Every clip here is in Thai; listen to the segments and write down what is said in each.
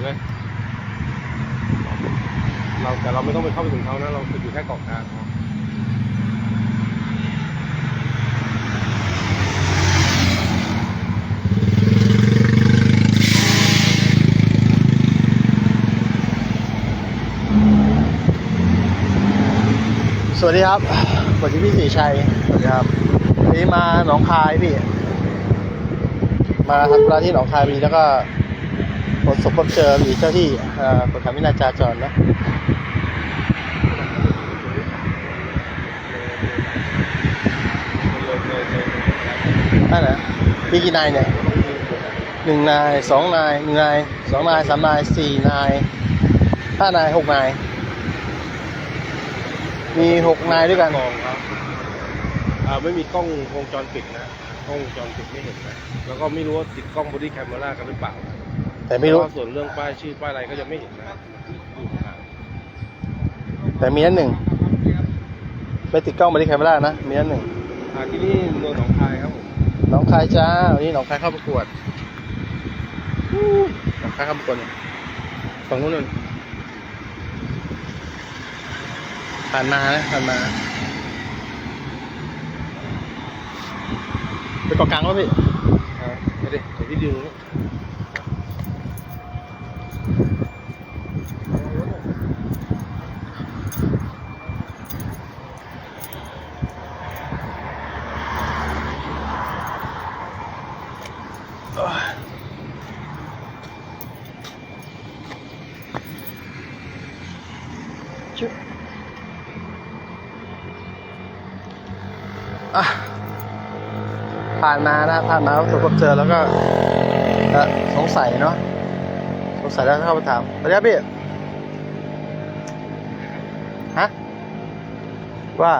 ช่ไหมเราแต่เราไม่ต้องไปเข้าไปถึงเขานะ เราอยู่แค่เกาะกลางสวัสดีครับสวัสดีพี่ศรีชัย สวัสดีครับวันนี้มาหนองคายพี่ มาทำธุระที่หนองคายมีแล้วก็ พบศพพบเจอมีเจ้าที่เอ่อกฎหมายวินัยจราจรนะนั่นนะมีกี่นายเนี่ยหนึ่งนายสองนายหนึ่งนายสองนายสามนายสี่นายห้านายหกนาย มีหกนายด้วยกันกองครับอ่าไม่มีกล้องวงจรปิดนะกล้องวงจรปิดไม่เห็นนะแล้วก็ไม่รู้ว่าติดกล้องบอดี้แคมเมรากันหรือเปล่า แต่ไม่รู้แล้วก็ส่วนเรื่องป้ายชื่อป้ายอะไรก็ยังไม่เห็นนะอยู่ห่างแต่มีนั่นหนึ่งไม่ติดกล้องบริแคมเมรานะ มีนั่นหนึ่งอ่าที่นี่เมืองหนองคายครับผมน้องคายจ้าวันนี้น้องคายเข้าประกวดอู้น้องคายเข้าประกวดเนี่ยฝั่งนู้นนู่นผ่านมานะผ่านมาไปเกาะกลางแล้วพี่อ่าไปดิไปที่ดิว ผ่านมานะผ่านมาประสบเจอแล้วก็เอ่อสงสัยเนาะสงสัยแล้วเข้ามาถามสวัสดีครับพี่ฮะว่า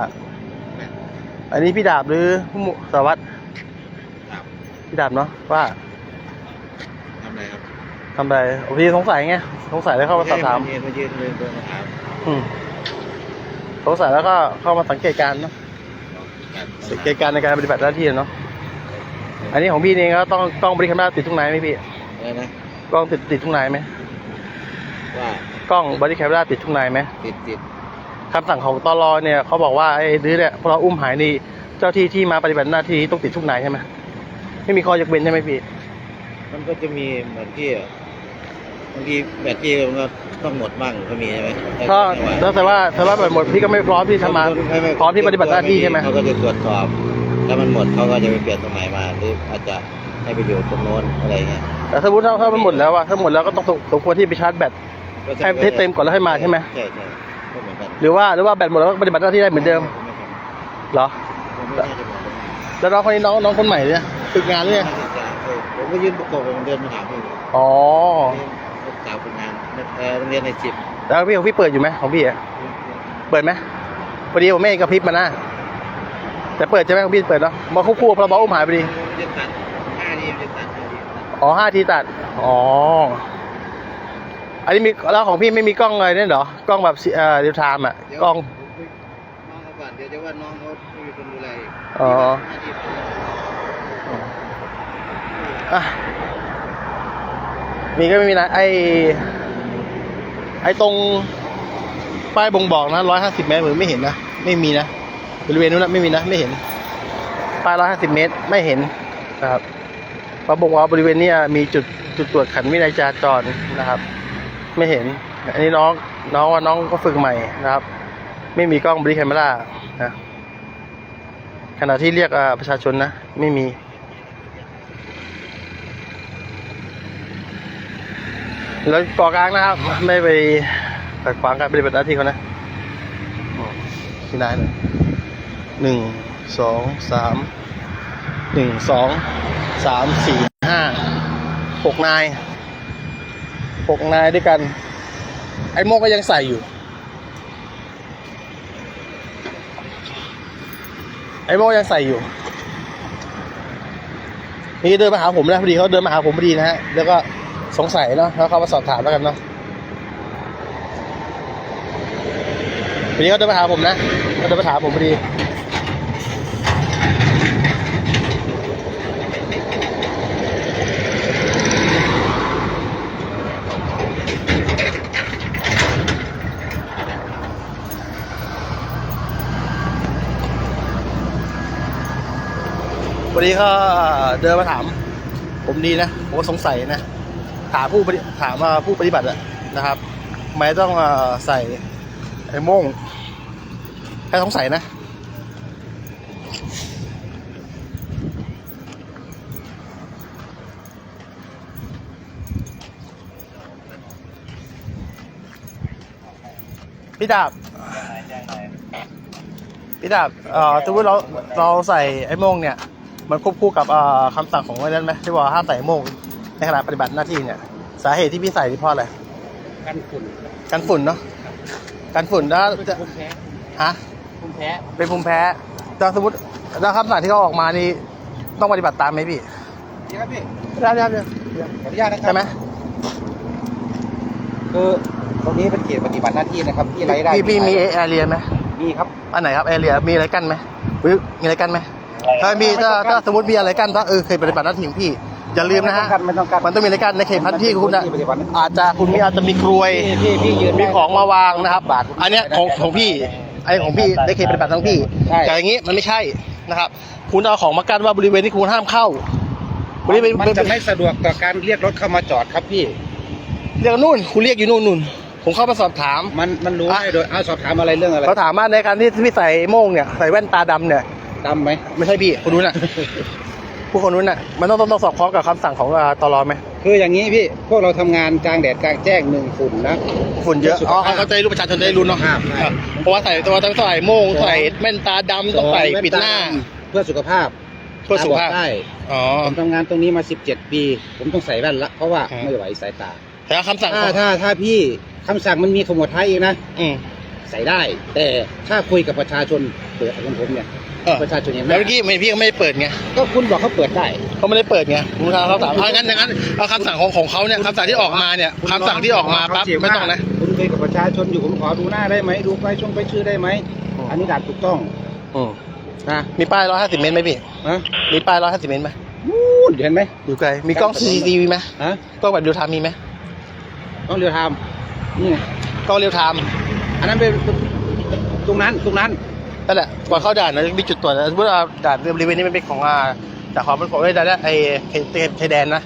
อันนี้พี่ดาบหรือผู้หมู่สารวัตรครับพี่ดาบเนาะว่าทำอะไรครับทำอะไรโอ้พี่สงสัยไงสงสัยแล้วเข้ามาสอบถามยืนมายืนเลยเดินมาถามอืมสงสัยแล้วก็เข้ามาสังเกตการณ์เนาะการสัง เกตการณ์ในการปฏิบัติหน้าที่เนาะอันนี้ของพี่เองก็ต้องต้องบริการหน้าติดทุกไหนไหมพี่อะไรนะกล้องติดติดทุกไหนไหมว่ากล้องบริการหน้าติดทุกไหนไหมติดติดคำสั่งของตลเนี่ยเขาบอกว่าไอ้ดื้อเนี่ยพอเราอุ้มหายนี่เจ้าที่ที่มาปฏิบัติหน้าที่ต้องติดทุกไหนใช่ไหมไม่มีข้อยกเว้นใช่ไหมพี่มันก็จะมีเหมือนที่ บางทีแบตที่มันก็ต้องหมดบ้างก็มีใช่ไหมก็แล้วแต่ว่าถ้าว่าหมดพี่ก็ไม่พร้อมที่จะมาพร้อมที่ปฏิบัติหน้าที่ใช่ไหมเขาก็จะตรวจสอบถ้ามันหมดเขาก็จะไปเปลี่ยนตรงไหนมาหรืออาจจะให้ไปอยู่ตรงโน้นอะไรเงี้ยแต่สมมติถ้าถ้ามันหมดแล้วอะถ้าหมดแล้วก็ต้องสมควรที่ไปชาร์จแบตก็จะให้ให้เต็มก่อนแล้วให้มาใช่ไหมใช่ใช่ก็เหมือนกันหรือว่าหรือว่าแบตหมดแล้วก็ปฏิบัติหน้าที่ได้เหมือนเดิมเหรอผมไม่น่าจะบอกผมแล้วน้องคนนี้น้องน้องคนใหม่เนี่ยฝึกงานเนี่ยผมก็ยืนประกบผมเดินมาถามพี่อ๋อลูก สาวฝึกงานเอ่อโรงเรียนในจิบแล้วพี่ของพี่เปิดอยู่ไหมของพี่อะเปิดไหมพอดีผมไม่เห็นกระพริบมานะแต่เปิดใช่ไหมของพี่เปิดเนาะมาควบคู่พระบาอุ้มหายพอดีจะตัดห้าดีจะตัดห้าดีอ๋อห้าทีตัดอ๋ออันนี้มีแล้วของพี่ไม่มีกล้องอะไรเนี่ยเหรอกล้องแบบเอ่อเรียลไทม์อะกล้องน้องเขาก่อนเดี๋ยวจะว่าน้องเขาไม่มีคนดูแลอีกอ๋อห้าดีอะ มีก็ไม่มีนะ ไอไอตรงป้ายบ่งบอกนะร้อยห้าสิบเมตรผมไม่เห็นนะ ไม่มีนะ บริเวณนู้นนะไม่มีนะ ไม่เห็น ป้ายร้อยห้าสิบเมตรไม่เห็นนะครับเพราะบอกว่าบริเวณนี้มีจุดจุดตรวจขันวินัยจราจรนะครับ ไม่เห็น อันนี้น้องน้องว่าน้องก็ฝึกใหม่นะครับ ไม่มีกล้องบริแคมเมรานะขณะที่เรียกประชาชนนะ ไม่มี แล้วก่อกลางนะครับ ไม่ไปขัดขวางการปฏิบัติหน้าที่เขานะที่นายหนึ่งหนึ่งสองสามหนึ่งสองสามสี่ห้าหกนายหกนายด้วยกัน ไอ้โมก็ยังใส่อยู่ ไอ้โมยังใส่อยู่นี่เดินมาหาผมนะพอดีเขาเดินมาหาผมพอดีนะฮะแล้วก็ สงสัยเนาะแล้วเขามาสอบถามแล้วกันเนาะวันนี้เขาเดินมาหาผมนะเขาเดินมาถามผมพอดีวันนี้เขาเดินมาถาม ผมดีนะ ผมก็สงสัยนะ ถามผู้ปฏิถามผู้ปฏิบัติอะนะครับทำไมต้องอใส่ไอ้โม่งแค่สงใสัยนะพี่ดาบพี่ดาบเอ่อสมมติเรา เราใส่ไอ้โม่งเนี่ย มันควบคู่กับเอ่อคำสั่งของไอ้นั้นไหมที่ว่าห้ามใส่โม่ง ในขณะปฏิบัติหน้าที่เนี่ย สาเหตุที่พี่ใส่นี่เพราะอะไรกันฝุ่นกันฝุ่นเนาะกันฝุ่นแล้วจะภูมิแพ้ฮะภูมิแพ้ เป็นภูมิแพ้แต่สมมติแล้วคำสั่งที่เขาออกมานี่ต้องปฏิบัติตามไหมพี่นี่ครับพี่ได้ได้ได้ขออนุญาตนะครับใช่ไหมคือตรงนี้เป็นเขตปฏิบัติหน้าที่นะครับที่ไรได้พี่พี่มีแอเรียไหมมีครับอันไหนครับแอเรียมีอะไรกั้นไหมหรือมีอะไรกั้นไหมถ้ามีถ้าถ้าสมมติมีอะไรกั้นถ้าเออเคยปฏิบัติหน้าที่ของพี่ อย่าลืมนะฮะไม่ต้องกันมันต้องมีอะไรกั้นในเขตพันธุ์ที่คุณอะปฏิบัติหน้าที่อาจจะคุณมีอาจจะมีกรวย พี่พี่ยืนมีของมาวางนะครับ บาทอันเนี้ยของของพี่ไอ้ของพี่ในเขตปฏิบัติของพี่ ใช่ แต่อย่างงี้มันไม่ใช่นะครับ คุณเอาของมากั้นว่าบริเวณที่คุณห้ามเข้า บริเวณมันจะไม่สะดวกต่อการเรียกรถเข้ามาจอดครับพี่ เรียกนู่น คุณเรียกอยู่นู่นนู่นผมเข้ามาสอบถาม มันมันรู้อะ ได้โดยเอาสอบถามอะไรเรื่องอะไรเขาถามว่าในการที่พี่ใส่โม่งเนี่ยใส่แว่นตาดำเนี่ยดำไหมไม่ใช่พี่คนนู้นน่ะ ผู้คนนู้นน่ะมันต้องต้องต้องสอบคล้องกับคำสั่งของอ่าตลอไหมคืออย่างนี้พี่พวกเราทำงานกลางแดดกลางแจ้งหนึ่งฝุ่นนะ ฝุ่นเยอะสุขอ๋อภาพเขาจะได้รู้ประชาชนจะได้รู้เนาะครับใช่เพราะว่าใส่ตัวต้องใส่โม่งใส่แว่นตาดำต้องใส่ปิดหน้าเพื่อสุขภาพเพื่อสุขภาพตบอดได้อ๋อ ผมทำงานตรงนี้มา 17 ปี ผมต้องใส่แว่นละเพราะว่าอืมไม่ไหวสายตาแต่ว่าคำสั่งถ้าถ้าถ้าพี่คำสั่งมันมีขมวดท้ายอีกนะ อืมใส่ได้ แต่ถ้าคุยกับประชาชนเปิดของผมเนี่ยเออ ประชาชนยังแล้วไม่เมื่อกี้ไม่พี่ก็ไม่ได้เปิดไงก็คุณบอกเขาเปิดได้เขาไม่ได้เปิดไงคุณทางเขาถามเอางั้นอย่างนั้นเอาคำสั่งของของเขาเนี่ยคำสั่งที่ออกมาเนี่ยคำสั่งที่ออกมาปั๊บไม่ต้องนะคุณคุยกับประชาชนอยู่ผมขอดูหน้าได้ไหมดูไปช่วงไปชื่อได้ไหมอืมอันนี้ดักถูกต้องอืมนะมีป้ายร้อยห้าสิบเมตรไหมพี่ฮะมีป้ายร้อยห้าสิบเมตรไหมนู่นเห็นไหมอยู่ไกลมีกล้อง CCTV ไหมฮะกล้องแบบเรียลไทม์มีไหมต้องเรือทามนี่ไงกล้องเรียลไทม์อันนั้นเป็นตรงนั้นตรงนั้น นั่นแหละก่อนเข้าด่านนะมีจุดตรวจนะสมมติว่าด่านบริเวณนี้มันเป็นของอ่าจากความเป็นของไอ้ด่านเนี่ยไอ้เขตเขตชายแดนนะ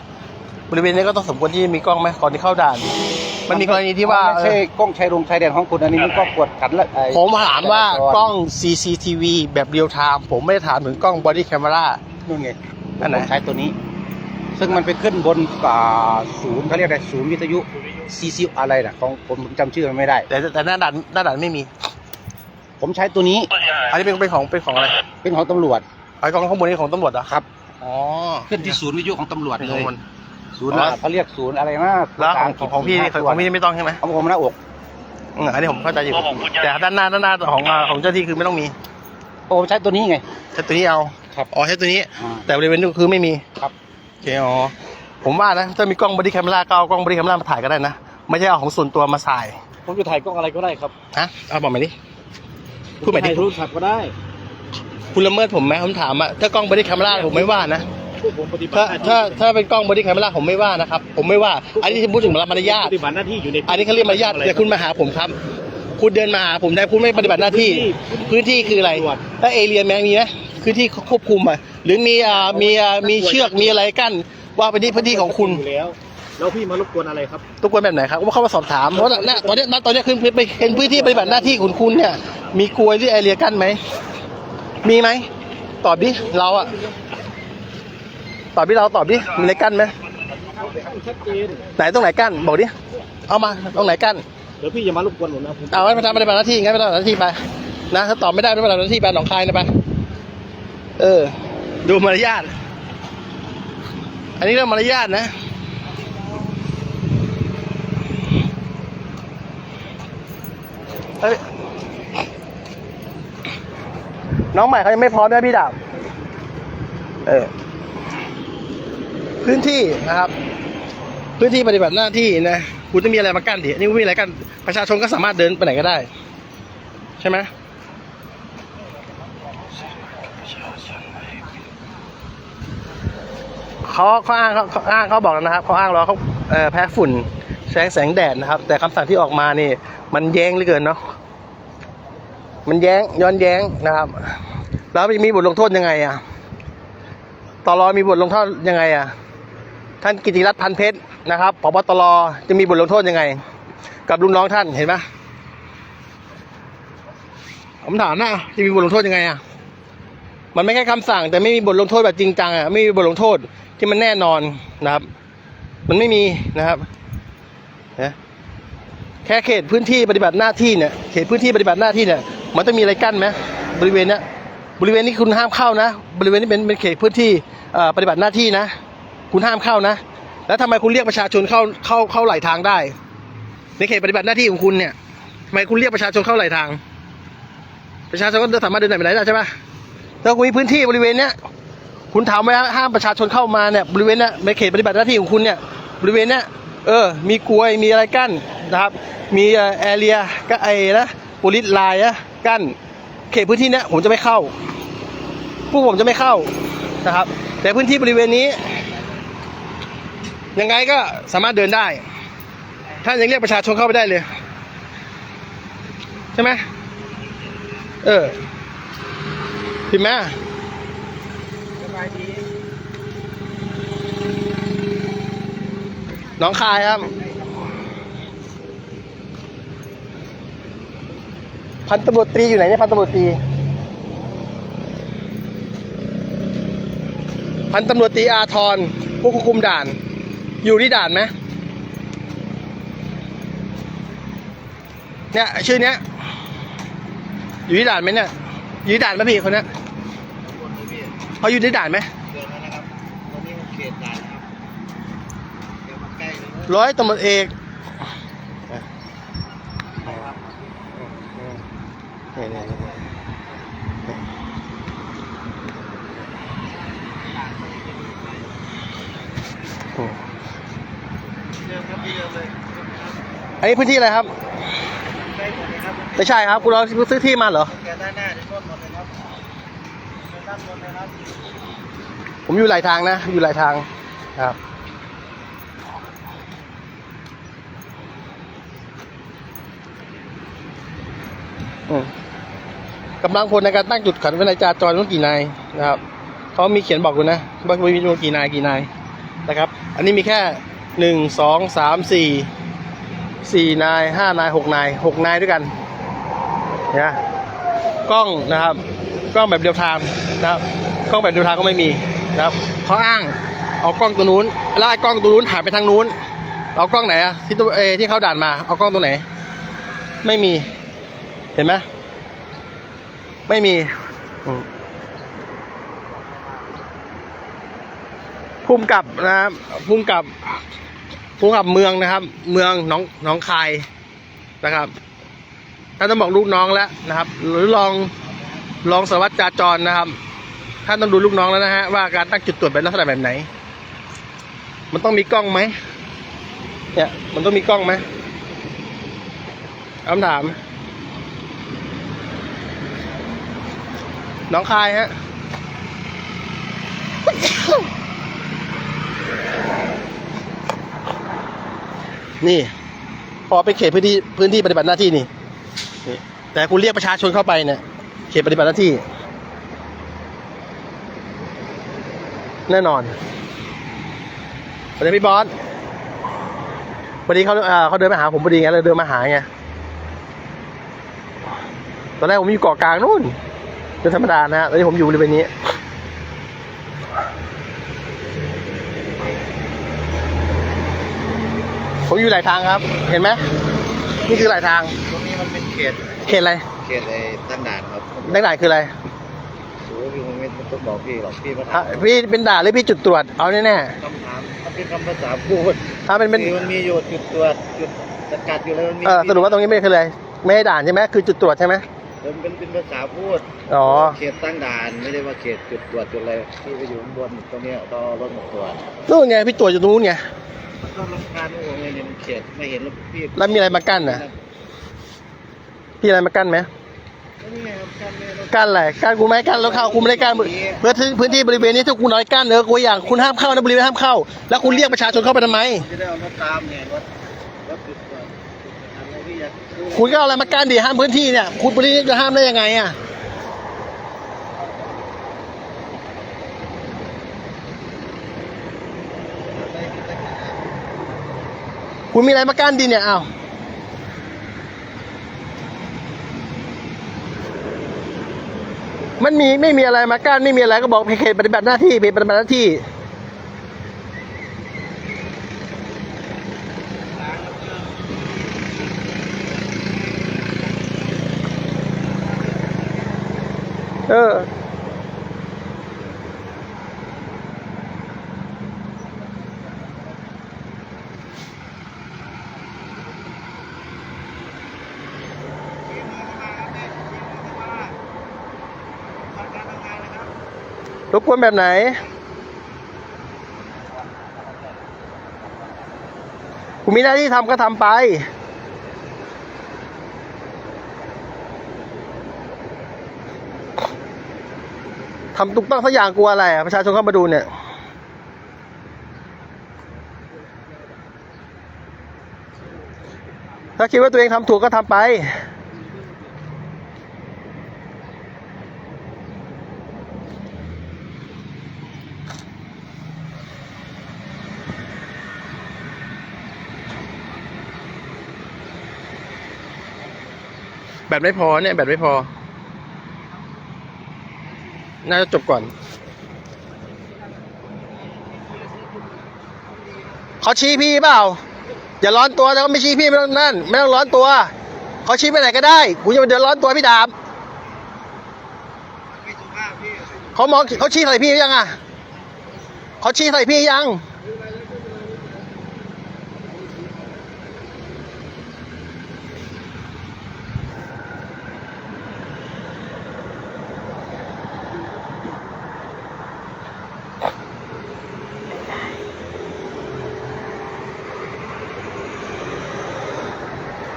บริเวณนี้ก็ต้องสมควรที่มีกล้องไหมก่อนที่เข้าด่าน มันมีกรณีที่ว่าไม่ใช่กล้องชายโรงชายแดนของคุณอันนี้มันกล้องกวดขันละไอ้ผมถามว่ากล้อง CCTV แบบเรียลไทม์ผมไม่ได้ถามถึงกล้องบอดี้แคม e รานู่นไงอันไหน ผมใช้ตัวนี้ ซึ่งมันไปขึ้นบนอ่าศูนย์เขาเรียกอะไรศูนย์วิทยุซีซีอะไรนะของผมจำชื่อมันไม่ได้ แต่แต่หน้าด่านหน้าด่านไม่มี ผมใช้ตัวนี้อันนี้เป็นเป็นของเป็นของอะไรเป็นของตำรวจไอ้กล้องข้างบนนี่ของตำรวจเหรอครับอ๋อขึ้นที่ศูนย์วิทยุของตำรวจเป็นเลของยมันศูนย์อ๋อเขาเรียกศูนย์อะไรนะแล้วของของของพี่ของพี่นี่ไม่ต้องใช่ไหมของผมหน้าอกอืมอันนี้ผมเข้าใจอยู่แต่ด้านหน้าด้านหน้าของอ่าของเจ้าที่คือไม่ต้องมีผมใช้ตัวนี้ไงใช้ตัวนี้เอาครับอ๋อใช้ตัวนี้อ่าแต่บริเวณนี้คือไม่มีครับโอเคอ๋อผมว่านะถ้ามีกล้องบอดี้แคม e ราก็เอากล้องบอดี้แคม e รามาถ่ายก็ได้นะไม่ใช่เอาของส่วนตัวมาใส่ผมจะถ่ายกล้องอะไรก็ได้ครับฮะเอาบอกมาดิ พูดใหม่ดิถ่ายโทรศัพท์ก็ได้คุณละเมิดผมไหมผมถามอะถ้ากล้องบอดี้แคม e ราผมไม่ว่านะ พวกผมปฏิบัติถ้าหน้าที่ถ้าถ้าเป็นกล้องบอดี้แคม e ราผมไม่ว่านะครับ ผมไม่ว่า อันนี้ที่พูดถึงมารยาท ปฏิบัติหน้าที่อยู่ในอันนี้เขาเรียกมารยาทแต่คุณมาหาผมครับ คุณเดินมาหาผมได้คุณไม่ปฏิบัติหน้าที่ พื้นที่คืออะไรถ้าเอเรียแมงมีไหมพื้นที่ควบคุมอะหรือมีอ่ามีอ่ามีเชือกมีอะไรกั้นว่าเป็นที่พื้นที่ของคุณ อยู่แล้ว แล้วพี่มารบกวนอะไรครับทุกคนแบบไหนครับว่าเข้ามาสอบถามเพราะว่าณตอนเนี้ยณตอนเนี้ยคือเป็นพื้นที่ปฏิบัติหน้าที่ของคุณเนี่ย มีกลวยที่เอเรียกั้นไหมมีไหมตอบดิเราอะตอบดิเราตอบดิมีอะไรกั้นไหมชัดเจนไหนตรงไหนกั้นบอกดิเอามาตรงไหนกั้นเดี๋ยวพี่อย่ามารบกวนผมนะผมเอาไว้มาทำปฏิบัติหน้าที่งั้นไปทำปฏิบัติหน้าที่ไปนะถ้าตอบไม่ได้ไม่ปฏิบัติหน้าที่ไปหนองคายนะไปเออ ดูมารยาทอันนี้เรื่องมารยาทนะ เฮ้ยน้องใหม่เขายังไม่พร้อมนะพี่ดาบเออพื้นที่นะครับ พื้นที่ปฏิบัติหน้าที่นะคุณต้องมีอะไรมากั้นดินี่ไม่มีอะไรกั้นประชาชนก็สามารถเดินไปไหนก็ได้ ใช่ไหมเขาเขาอ้างเขาเขาอ้างเขาบอกนะครับเขาอ้างแล้วเขาแพ้ฝุ่น แสงแสงแดดนะครับ แต่คำสั่งที่ออกมานี่ มันแย้งเหลือเกินเนาะมันแย้งย้อนแย้งนะครับ แล้วมีบทลงโทษยังไงอะตลอมีบทลงโทษยังไงอะท่านกิติรัตน์พันเพชรนะครับพบตรจะมีบทลงโทษยังไง กับลูกน้องท่านเห็นไหมผมถามนะจะมีบทลงโทษยังไงอะมันไม่แค่คำสั่ง แต่ไม่มีบทลงโทษแบบจริงจังอะไม่มีบทลงโทษที่มันแน่นอนนะครับ มันไม่มีนะครับ นะแค่เขตพื้นที่ปฏิบัติหน้าที่เนี่ยเขตพื้นที่ปฏิบัติหน้าที่เนี่ยมันต้องมีอะไรกั้นไหมบริเวณเนี้ยบริเวณนี้คุณห้ามเข้านะ บริเวณนี้เป็นเป็นเขตพื้นที่ปฏิบัติหน้าที่นะ คุณห้ามเข้านะ แล้วทำไมคุณเรียกประชาชนเข้าเข้าเข้าไหลทางได้ ในเขตปฏิบัติหน้าที่ของคุณเนี่ยทำไมคุณเรียกประชาชนเข้าไหลทาง ประชาชนก็สามารถเดินไหนไปไหนได้ใช่ปะถ้าคุณมีพื้นที่บริเวณเนี้ยคุณถามไว้ห้ามประชาชนเข้ามาเนี่ยบริเวณเนี้ยในเขตปฏิบัติหน้าที่ของคุณเนี่ยบริเวณเนี้ย เออ มีกลวยมีอะไรกั้นนะครับ มีแอเรียก็ไอ้นะโพลิสไลน์นะกั้นเขตพื้นที่เนี้ยผมจะไม่เข้าผู้ผมจะไม่เข้านะครับ แต่พื้นที่บริเวณนี้ ยังไงก็สามารถเดินได้ ท่านยังเรียกประชาชนเข้าไปได้เลย ใช่ไหมเออผิดไหม น้องคายครับ พันตำรวจตรีอยู่ไหนเนี่ยพันตำรวจตรีพันตำรวจตรีอาทรผู้ควบคุมด่าน อยู่ที่ด่านไหมเนี่ยชื่อเนี้ย อยู่ที่ด่านไหมเนี่ยอยู่ที่ด่านไหมพี่คนเนี้ยคนนี้พี่เขาอยู่ที่ด่านไหม ร้อยตำรวจเอกไปครับเนี่ยเนี่ยเนี่ยโอ้เดิมครับพี่เดิมเลยอันนี้พื้นที่อะไรครับใกล้หมดเลยครับไม่ใช่ครับคุณเราซื้อที่มาเหรอแกด้านหน้าที่ต้นหมดเลยครับเดินด้านบนเลยครับผมอยู่หลายทางนะ อยู่หลายทางครับ กำลังพลในการตั้งจุดขันวินัยจราจรต้องกี่นายนะครับเขามีเขียนบอกอยู่นะว่ามีจำนวนกี่นายกี่นายนะครับ อันนี้มีแค่หนึ่งสองสามสี่สี่นายห้านายหกนายหกนายด้วยกันนะกล้องนะครับกล้องแบบเดียวทางนะครับกล้องแบบเดียวทางก็ไม่มีนะครับเขาอ้างเอากล้องตัวนู้นแล้วไอ้กล้องตัวนู้นถ่ายไปทางนู้นเอากล้องไหนอะที่ตัวเอที่เขาด่านมาเอากล้องตัวไหน ไม่มี เห็นไหมไม่มีอืมภูมิกับนะครับภูมิกับภูมิกับเมืองนะครับ เมืองหน้องหน้องคายนะครับท่านต้องบอกลูกน้องแล้วนะครับ หรือลองลองสารวัตรจราจรนะครับท่านต้องดูลูกน้องแล้วนะฮะว่าการตั้งจุดตรวจเป็นลักษณะแบบไหน มันต้องมีกล้องไหมเนี่ย มันต้องมีกล้องไหมคำถาม น้องคายฮะนี่ พอเป็นเขตพื้นที่พื้นที่ปฏิบัติหน้าที่นี่ แต่คุณเรียกประชาชนเข้าไปเนี่ย เขตปฏิบัติหน้าที่ แน่นอนสวัสดีพี่บอสพอดีเขาเออเขาเดินมาหาผมพอดีไงเลยเดินมาหาไง ตอนแรกผมอยู่เกาะกลางนู่น เป็นธรรมดานะฮะตอนนี้ผมอยู่บริเวณนี้ ผมอยู่หลายทางครับ เห็นไหมนี่คือหลายทาง ตรงนี้มันเป็นเขต เขตอะไร เขตไอ้ตั้งด่านครับนักด่านคืออะไรโอ้พี่ผมไม่ต้องบอกพี่หรอกพี่มาอะถามพี่เป็นด่านหรือพี่จุดตรวจ เอาแน่คำถามมันเป็นคำภาษาพูดๆถ้าเป็นเป็นคือมันมีอยู่จุดตรวจจุดสกัดอยู่แล้วมันมีเออสรุปว่าตรงนี้ไม่คืออะไร ไม่ให้ด่านใช่ไหมคือจุดตรวจใช่ไหม มันเป็นเป็นภาษาพูดอ๋อเขตตั้งด่านไม่ได้ว่าเขตจุดตรวจจุดอะไรที่ไปอยู่ข้างบนตรงเนี้ยรอรถมาตรวจนู่นไงพี่ตรวจอยู่ตรงนู้นไงก็รำคาญว่าไงเนี่ยมันเขตไม่เห็นรถพี่แล้วมีอะไรมากั้นน่ะพี่อะไรมากั้นไหมก็นี่ไงครับกั้นไม่ให้รถกั้นอะไรกั้นกูไม่ให้กั้นแล้วเข้ากูไม่ได้กั้นเพื่อที่พื้นที่บริเวณนี้ถ้ากูน้อยกั้นเออกูอย่างคุณห้ามเข้านะบริเวณห้ามเข้า แล้วคุณเรียกประชาชนเข้าไปทำไมจะได้เอารถตามเนี่ยรถ คุณก็เอาอะไรมากั้นดีห้ามพื้นที่เนี่ย คุณพื้นที่จะห้ามได้ยังไงอะคุณมีอะไรมากั้นดินเนี่ยเอามันมีไม่มีอะไรมากั้นไม่มีอะไรก็บอกเพจปฏิบัติหน้าที่เพจปฏิบัติหน้าที่ รบกวนแบบไหน คุณมีหน้าที่ทำก็ทำไป ทำถูกต้องสักอย่างกลัวอะไรประชาชนเข้ามาดูเนี่ยถ้าคิดว่าตัวเองทำถูกก็ทำไป แบตไม่พอเนี่ยแบตไม่พอ น่าจะจบก่อน เขาชี้พี่เปล่า อย่าร้อนตัวแล้วไม่ชี้พี่ไม่ต้องนั่น ไม่ต้องร้อนตัว เขาชี้ไปไหนก็ได้ กูจะมาเดือดร้อนตัวพี่ดาบเขามองเขาชี้ใส่พี่ยังอะเขาชี้ใส่พี่ยัง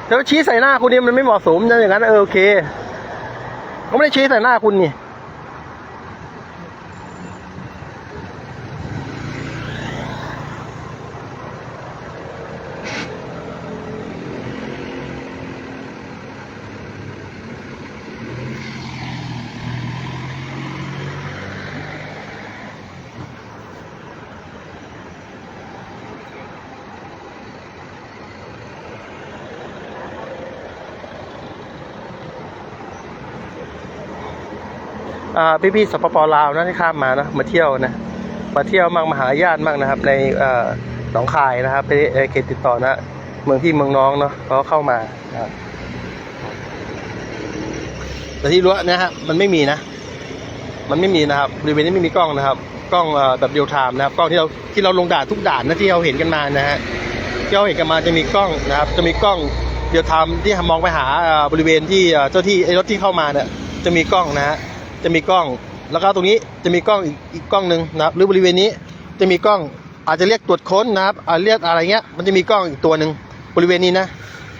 แล้วชี้ใส่หน้าคุณนี่มันไม่เหมาะสมนะอย่างนั้นเออโอเคเขาไม่ได้ชี้ใส่หน้าคุณนี่ พี่ๆสปปลาวนะที่ข้ามมานะมาเที่ยวนะมาเที่ยวมั่งมาหาญาติมั่งนะครับ ในหนองคายนะครับไปเขตติดต่อนะเมืองที่เมืองน้องเนาะเขาเข้ามานะครับแต่ที่รู้นะฮะมันไม่มีนะ มันไม่มีนะครับบริเวณนี้ไม่มีกล้องนะครับกล้องแบบเรียลไทม์นะครับกล้องที่เราที่เราลงด่านทุกด่านนะที่เราเห็นกันมานะฮะที่เราเห็นกันมาจะมีกล้องนะครับ จะมีกล้องเรียลไทม์ที่มองไปหาบริเวณที่เอ่อเจ้าที่ไอ้รถที่เข้ามาเนี่ยจะมีกล้องนะฮะ จะมีกล้อง แล้วก็ตรงนี้จะมีกล้องอีกกล้องหนึ่งนะครับหรือบริเวณนี้จะมีกล้องอาจจะเรียกตรวจค้นนะครับอาเรียกอะไรเงี้ยมันจะมีกล้องอีกตัวหนึ่งบริเวณนี้นะ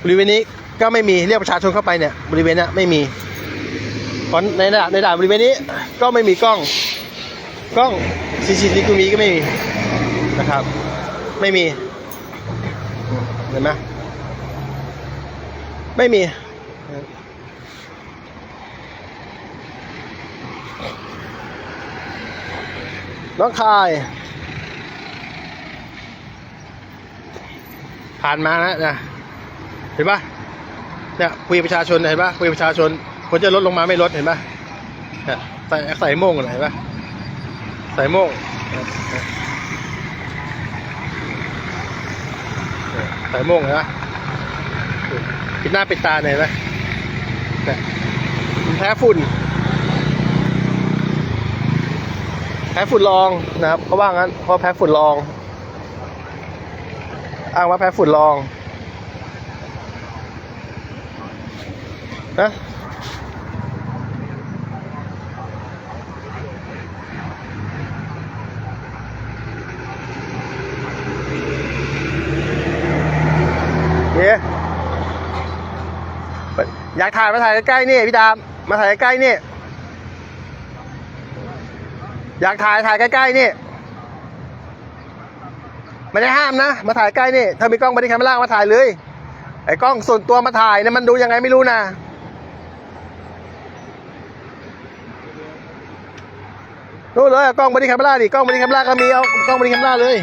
บริเวณนี้ก็ไม่มีเรียกประชาชนเข้าไปเนี่ยบริเวณนี้ไม่มีในด่านในด่านบริเวณนี้ก็ไม่มีกล้องกล้อง CCTV มีก็ไม่มีนะครับ ไม่มีเห็นไหมไม่มี น้องคาย ผ่านมานะนะเห็นปะเนี่ยคุยประชาชนเห็นปะคุยประชาชนคนจะลดลงมาไม่ลดเห็นปะเนี่ยใส่ใส่โม่งเห็นปะใส่โม่งใส่โม่งเห็นปะปิดหน้าปิดตาเห็นปะเนี่ยมันแพ้ฝุ่น แพ้ฝุ่นลองนะครับเขาว่างั้นเพราะแพ้ฝุ่นลอง อ้างว่าแพ้ฝุ่นลองนะเดี๋ยอยากถ่ายมาถ่ายใกล้ๆนี่พี่ดามมาถ่ายใกล้ๆนี่ อยากถ่ายถ่ายใกล้ๆนี่ไม่ได้ห้ามนะ มาถ่ายใกล้นี่ถ้ามีกล้องบอดี้แคมล่ามาถ่ายเลย ไอ้กล้องส่วนตัวมาถ่ายเนี่ยมันดูยังไงไม่รู้นะดูเลยอากล้องบอดี้แคมล่าดิกล้องบอดี้แคมล่าก็มีเอากล้องบอดี้แคมล่าเลย